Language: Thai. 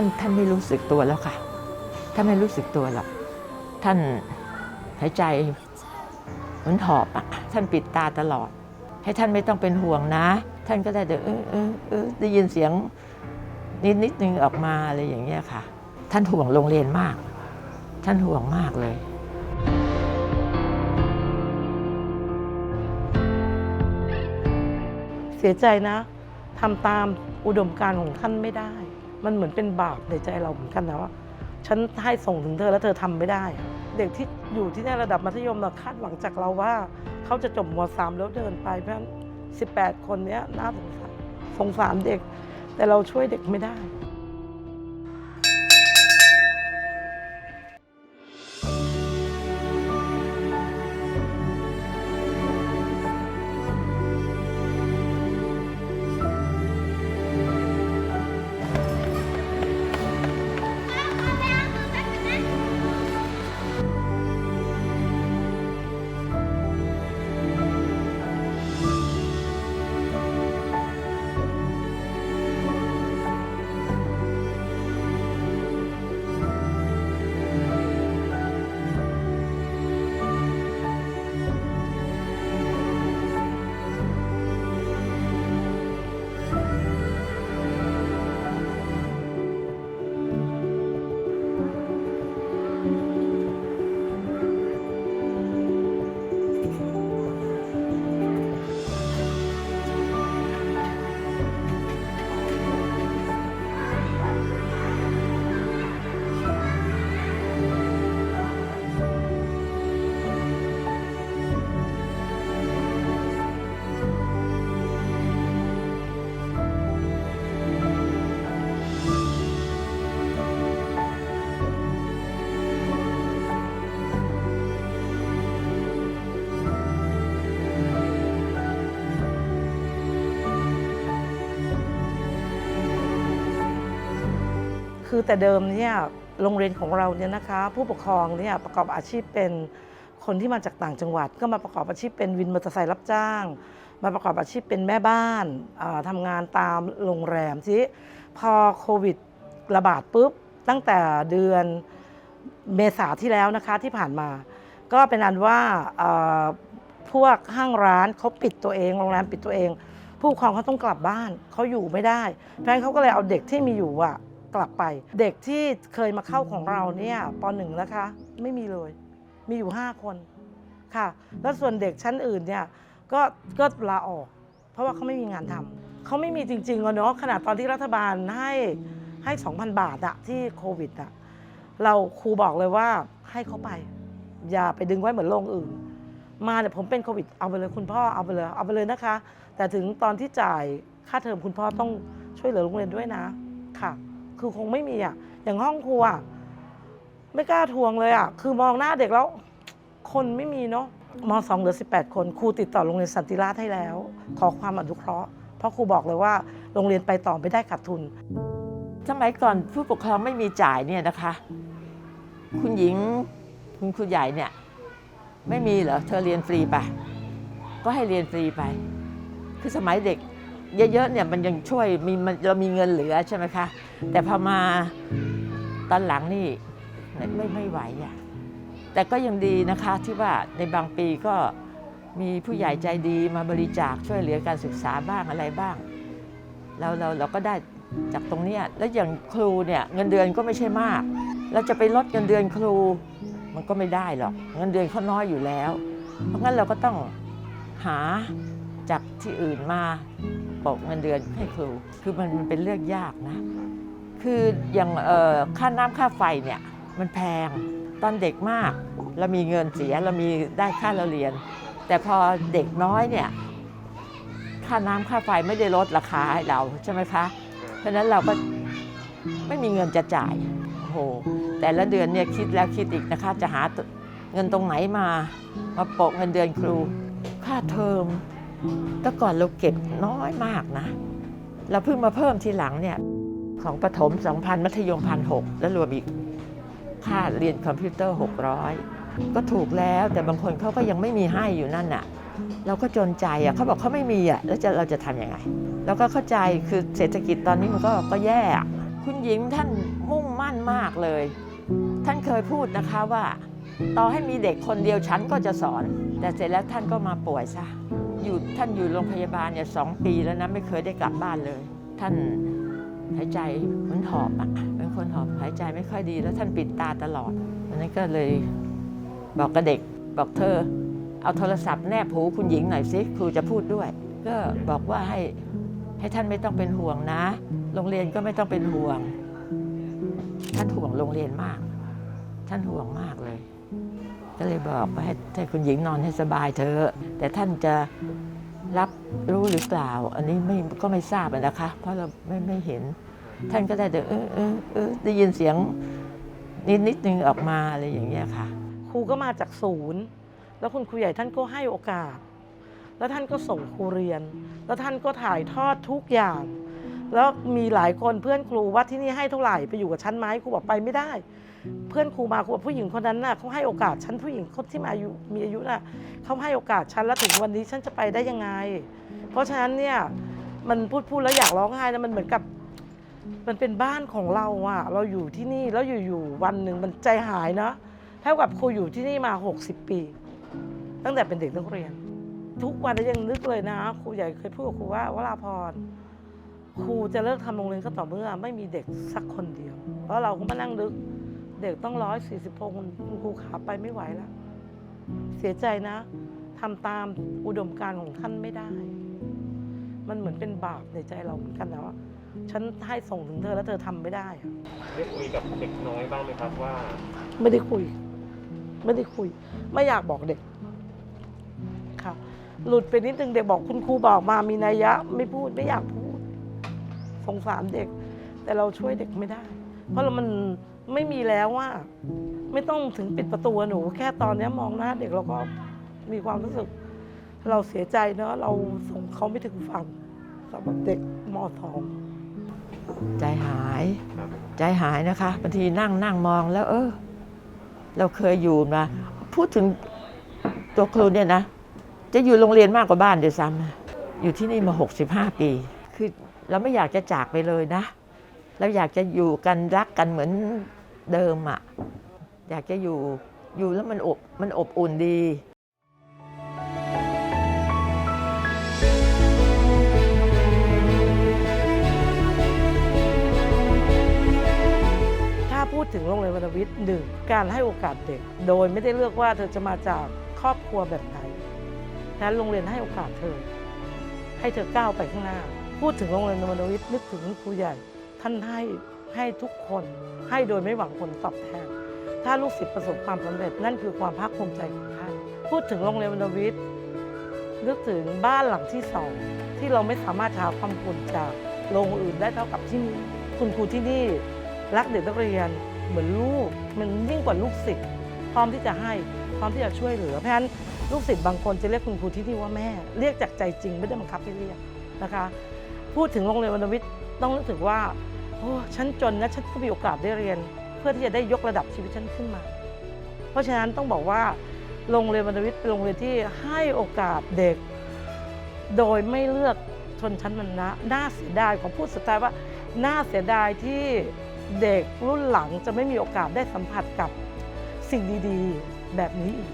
านท่านไม่รู้สึกตัวแล้วค่ะ ท่านไม่รู้สึกตัวหรอกท่านหายใจเหมือนหอบอะท่านปิดตาตลอด ให้ท่านไม่ต้องเป็นห่วงนะ ท่านก็ได้เดเออเออเออได้ยินเสียงนิดนิดนึงออกมาอะไรอย่างเงี้ยค่ะ ท่านห่วงโรงเรียนมาก ท่านห่วงมากเลยเสียใจนะทำตามอุดมการณ์ของท่านไม่ได้ มันเหมือนเป็นบาปในใจเราเหมือนกันนะว่าฉันให้ส่งถึงเธอแล้วเธอทำไม่ได้ เด็กที่อยู่ที่ในระดับมัธยมเราคาดหวังจากเราว่า เขาจะจบมสามแล้วเดินไปเพราะฉะนั้น18 คนนี้น่าสงสารสงสารเด็ก แต่เราช่วยเด็กไม่ได้ คือแต่เดิมเนี่ยโรงเรียนของเราเนี่ยนะคะผู้ปกครองเนี่ยประกอบอาชีพเป็นคนที่มาจากต่างจังหวัด ก็มาประกอบอาชีพเป็นวินมอเตอร์ไซค์รับจ้าง มาประกอบอาชีพเป็นแม่บ้านอ่าทำงานตามโรงแรมทีพอโควิดระบาดปุ๊บตั้งแต่เดือนเมษาที่แล้วนะคะที่ผ่านมา ก็เป็นอันว่าพวกห้างร้านเขาปิดตัวเองโรงแรมปิดตัวเอง ผู้ปกครองเขาต้องกลับบ้านเขาอยู่ไม่ได้เพราะฉะนั้นเขาก็เลยเอาเด็กที่มีอยู่อะ กลับไป เด็กที่เคยมาเข้าของเราเนี่ยปหนึ่งนะคะ ไม่มีเลย มีอยู่ 5 คนค่ะ แล้วส่วนเด็กชั้นอื่นเนี่ยก็ก็ลาออก เพราะว่าเขาไม่มีงานทำเขาไม่มีจริงๆอะเนาะขนาดตอนที่รัฐบาลให้ให้ 2,000 บาทอะที่โควิดอะเราครูบอกเลยว่าให้เขาไป อย่าไปดึงไว้เหมือนโรงอื่น มาเนี่ยผมเป็นโควิดเอาไปเลยคุณพ่อเอาไปเลยเอาไปเลยนะคะ แต่ถึงตอนที่จ่ายค่าเทอมคุณพ่อต้องช่วยเหลือโรงเรียนด้วยนะค่ะ คือคงไม่มีอะ อย่างห้องครัวอะไม่กล้าทวงเลยอะ คือมองหน้าเด็กแล้ว คนไม่มีเนาะมสองเหลือ 18 คนครูติดต่อโรงเรียนสันติราษฎร์ให้แล้ว ขอความอนุเคราะห์ เพราะครูบอกเลยว่าโรงเรียนไปต่อไม่ได้ขาดทุน สมัยก่อนผู้ปกครองไม่มีจ่ายเนี่ยนะคะ คุณหญิงคุณครูใหญ่เนี่ย ไม่มีเหรอเธอเรียนฟรีไปก็ให้เรียนฟรีไป คือสมัยเด็ก เยอะๆเนี่ยมันยังช่วยมีมันเรามีเงินเหลือใช่ไหมคะ แต่พอมาตอนหลังนี่ไม่ไม่ไหวอะแต่ก็ยังดีนะคะที่ว่าในบางปีก็มีผู้ใหญ่ใจดีมาบริจาคช่วยเหลือการศึกษาบ้างอะไรบ้าง เราเราเราก็ได้จากตรงนี้แล้วอย่างครูเนี่ยเงินเดือนก็ไม่ใช่มาก เราจะไปลดเงินเดือนครู มันก็ไม่ได้หรอกเงินเดือนเขาน้อยอยู่แล้ว เพราะงั้นเราก็ต้องหาจากที่อื่นมา ปกเงินเดือนให้ครู คือมันมันเป็นเรื่องยากนะ คืออย่างค่าน้ำค่าไฟเนี่ยมันแพงตอนเด็กมากเรามีเงินเสียเรามีได้ค่าเราเรียน แต่พอเด็กน้อยเนี่ยค่าน้ำค่าไฟไม่ได้ลดราคาให้เราใช่ไหมคะ เพราะฉะนั้นเราก็ไม่มีเงินจะจ่ายโอ้โหแต่ละเดือนเนี่ยคิดแล้วคิดอีกนะคะ จะหาเงินตรงไหนมา มาโปะเงินเดือนครู ค่าเทอม แต่ก่อนเราเก็บน้อยมากนะ เราเพิ่งมาเพิ่มทีหลังเนี่ย ของประถม2,000 มัธยมพันหแล้วรวมอีกค่าเรียนคอมพิวเตอร์ 600 ก็ถูกแล้วแต่บางคนเขาก็ยังไม่มีให้อยู่นั่นน่ะ เราก็จนใจอะเขาบอกเขาไม่มีอะแล้วจะเราจะทำยังไงเราก็เข้าใจคือเศรษฐกิจตอนนี้มันก็ก็แย่คุณหญิงท่านมุ่งมั่นมากเลย ท่านเคยพูดนะคะว่า ต่อให้มีเด็กคนเดียวฉันก็จะสอน แต่เสร็จแล้วท่านก็มาป่วยซะ อยู่ท่านอยู่โรงพยาบาลเนี่ยสองปีแล้วนะไม่เคยได้กลับบ้านเลย ท่านหายใจเหมือนหอบอะเป็นคนหอบหายใจไม่ค่อยดีแล้วท่านปิดตาตลอดอันนั้นก็เลยบอกกับเด็กบอกเธอ เอาโทรศัพท์แนบหูคุณหญิงหน่อยสิครูจะพูดด้วย ก็บอกว่าให้ให้ท่านไม่ต้องเป็นห่วงนะ โรงเรียนก็ไม่ต้องเป็นห่วง ท่านห่วงโรงเรียนมาก ท่านห่วงมากเลย ก็เลยบอกว่าให้คุณหญิงนอนให้สบายเถอะแต่ท่านจะรับรู้หรือเปล่า อันนี้ไม่ก็ไม่ทราบนะคะ เพราะเราไม่ไม่เห็น ท่านก็ได้แต่เออเออเออได้ยินเสียงนิดนิดนึงออกมาอะไรอย่างเงี้ยค่ะ ครูก็มาจากศูนย์ แล้วคุณครูใหญ่ท่านก็ให้โอกาส แล้วท่านก็ส่งครูเรียน แล้วท่านก็ถ่ายทอดทุกอย่าง แล้วมีหลายคนเพื่อนครูว่าที่นี่ให้เท่าไหร่ไปอยู่กับชั้นไหมครูบอกไปไม่ได้ เพื่อนครูมาครูบอกผู้หญิงคนนั้นน่ะเขาให้โอกาสฉันผู้หญิงคนที่มาอายุมีอายุน่ะเขาให้โอกาสฉันแล้วถึงวันนี้ฉันจะไปได้ยังไง เพราะฉะนั้นเนี่ยมันพูดพูดแล้วอยากร้องไห้นะมันเหมือนกับมันเป็นบ้านของเราอะเราอยู่ที่นี่แล้วอยู่ๆวันหนึ่งมันใจหายเนาะเท่ากับครูอยู่ที่นี่มา 60 ปี ตั้งแต่เป็นเด็กนักเรียน ทุกวันนี้ยังนึกเลยนะครูใหญ่เคยพูดกับครูว่าวราพรครูจะเลิกทำโรงเรียนก็ต่อเมื่อ ไม่มีเด็กสักคนเดียว เพราะเราก็มานั่งนึก เด็กต้องร้อยสี่สิบคนคุณครูขาไปไม่ไหวแล้ว เสียใจนะทำตามอุดมการณ์ของท่านไม่ได้ มันเหมือนเป็นบาปในใจเราเหมือนกันนะว่าฉันให้ส่งถึงเธอแล้วเธอทำไม่ได้อะได้คุยกับเด็กน้อยบ้างไหมครับว่า ไม่ได้คุย ไม่ได้คุย ไม่อยากบอกเด็กค่ะหลุดไปนิดนึงเด็กบอกคุณครูบอกมามีนัยยะ ไม่พูดไม่อยากพูดสงสารเด็ก แต่เราช่วยเด็กไม่ได้ เพราะเรามัน ไม่มีแล้วว่า ไม่ต้องถึงปิดประตูอะหนู แค่ตอนเนี้ยมองหน้าเด็กเราก็มีความรู้สึก เราเสียใจเนอะเราส่งเขาไม่ถึงฝั่งสำหรับเด็กมสองใจหายครับใจหายนะคะบางทีนั่งนั่งมองแล้ว เออ เราเคยอยู่มา พูดถึงตัวครูเนี่ยนะ จะอยู่โรงเรียนมากกว่าบ้านเดียวซ้ำนะอยู่ที่นี่มา 65 ปี คือเราไม่อยากจะจากไปเลยนะ เราอยากจะอยู่กันรักกันเหมือน เดิมอะ่ะอยากจะอยู่อยู่แล้วมันอบมันอบอุ่นดีถ้าพูดถึงโรงเรียนวรวิทย์หนึ่งการให้โอกาสเด็ก โดยไม่ได้เลือกว่าเธอจะมาจากครอบครัวแบบไหนนั้นโรงเรียนให้โอกาสเธอ ให้เธอก้าวไปข้างหน้า พูดถึงโรงเรียนวรวิทย์นึกถึงครูใหญ่ ท่านให้ ให้ทุกคนให้โดยไม่หวังผลตอบแทน ถ้าลูกศิษย์ประสบความสำเร็จนั่นคือความภาคภูมิใจของท่าน พูดถึงโรงเรียนวรรณวิทย์นึกถึงบ้านหลังที่สองที่เราไม่สามารถหาความอุ่นจากโรงอื่นได้เท่ากับที่นี่คุณครูที่นี่รักเด็กนักเรียนเหมือนลูกมันยิ่งกว่าลูกศิษย์พร้อมที่จะให้พร้อมที่จะช่วยเหลือเพราะฉะนั้นลูกศิษย์บางคนจะเรียกคุณครูที่นี่ว่าแม่ เรียกจากใจจริงไม่ได้บังคับให้เรียกนะคะ พูดถึงโรงเรียนวรรณวิทย์ต้องนึกถึงว่า โอ้ฉันจนนะฉันก็มีโอกาสได้เรียน เพื่อที่จะได้ยกระดับชีวิตฉันขึ้นมา เพราะฉะนั้นต้องบอกว่าโรงเรียนวรรณวิทย์เป็นโรงเรียนที่ให้โอกาสเด็ก โดยไม่เลือกชนชั้นวรรณะน่าเสียดายของพูดสุดท้ายว่าน่าเสียดายที่เด็กรุ่นหลังจะไม่มีโอกาสได้สัมผัสกับสิ่งดีๆ แบบนี้อีก